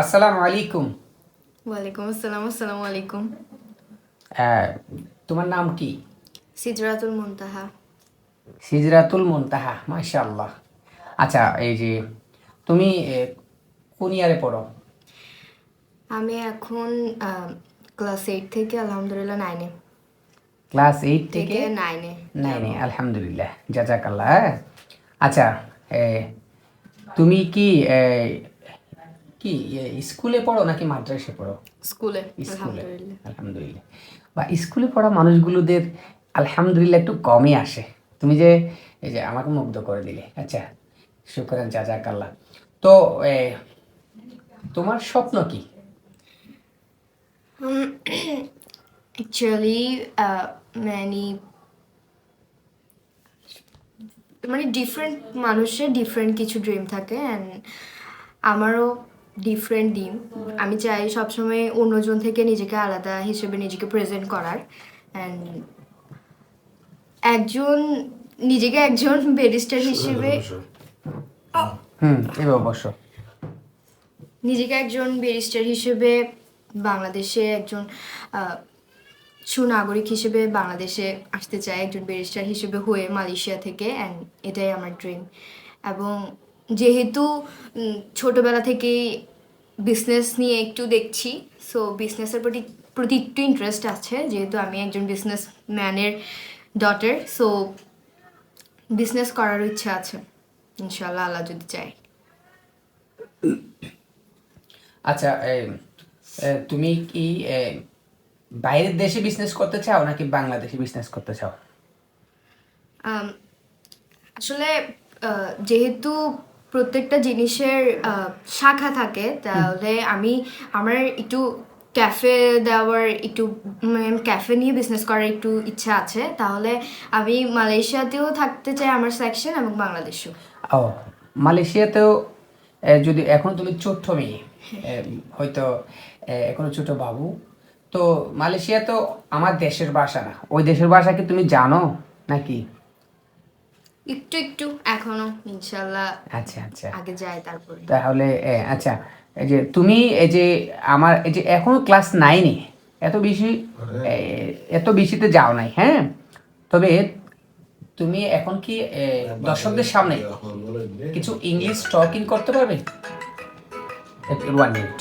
আসসালামু আলাইকুম। ওয়ালাইকুম আসসালাম আসসালামু আলাইকুম। তোমার নাম কি? সিজরাতুল মুনতাহা। সিজরাতুল মুনতাহা মাশাআল্লাহ। আচ্ছা এই যে তুমি এ, কোন ইয়ারে পড়ো? আমি এখন ক্লাস এইট থেকে আলহামদুলিল্লাহ নাইনে। ক্লাস এইট থেকে নাইনে। নাইনে আলহামদুলিল্লাহ জাজাকাল্লাহ হ্যাঁ। আচ্ছা এ, তুমি কি এ, কি? স্কুলে পড়ো নাকি মাদ্রাসে পড়ো? স্কুলে স্কুলে আলহামদুলিল্লাহ। বা স্কুলে পড়া মানুষগুলোদের আলহামদুলিল্লাহ একটু কমই আসে। তুমি যে এই যে আমাকে মুগ্ধ করে দিলে। আচ্ছা শুক্রান জাজাকাল্লাহ। তো এ, তোমার স্বপ্ন কি? অ্যাকচুয়ালি মানে মানে ডিফারেন্ট মানুষের ডিফারেন্ট কিছু ড্রিম থাকে অ্যান্ড আমারও ডিফারেন্ট ড্রিম আমি চাই সবসময় অন্যজন থেকে নিজেকে আলাদা হিসেবে নিজেকে প্রেজেন্ট করার। অ্যান্ড একজন নিজেকে একজন ব্যারিস্টার হিসেবে হুম এবার অবশ্য। নিজেকে একজন ব্যারিস্টার হিসেবে বাংলাদেশে একজন আহ, সুনাগরিক হিসেবে বাংলাদেশে আসতে চাই একজন ব্যারিস্টার হিসেবে হয়ে মালয়েশিয়া থেকে অ্যান্ড এটাই আমার ড্রিম এবং যেহেতু ছোটবেলা থেকেই বিজনেস নিয়ে একটু দেখছি সো বিজনেসের প্রতি প্রতি একটু ইন্টারেস্ট আছে যেহেতু আমি একজন বিজনেস ম্যানের ডটার সো বিজনেস করার ইচ্ছা আছে ইনশাল্লাহ আল্লাহ যদি চাই আচ্ছা তুমি কি বাইরের দেশে বিজনেস করতে চাও নাকি বাংলাদেশে বিজনেস করতে চাও? আসলে যেহেতু প্রত্যেকটা জিনিসের শাখা থাকে। তাহলে আমি আমার একটু ক্যাফে দেওয়ার একটু ক্যাফে নিয়ে বিজনেস করার একটু ইচ্ছা আছে। তাহলে আমি মালয়েশিয়াতেও থাকতে চাই আমার সেকশন এবং বাংলাদেশেও। ও মালয়েশিয়াতেও যদি এখন তুমি ছোট্ট মেয়ে হয়তো এখনও ছোট বাবু। তো মালয়েশিয়া তো আমার দেশের ভাষা না। ওই দেশের ভাষা কি তুমি জানো নাকি? একটু একটু এখনও ইনশাল্লাহ আচ্ছা আচ্ছা। আগে যাই তারপরে। তাহলে আচ্ছা এই যে তুমি এই যে আমার এই যে এখনও ক্লাস নাইনে এত বেশি এত বেশিতে যাও নাই হ্যাঁ? তবে তুমি এখন কি দর্শকদের সামনে কিছু ইংলিশ টকিং করতে পারবে? One minute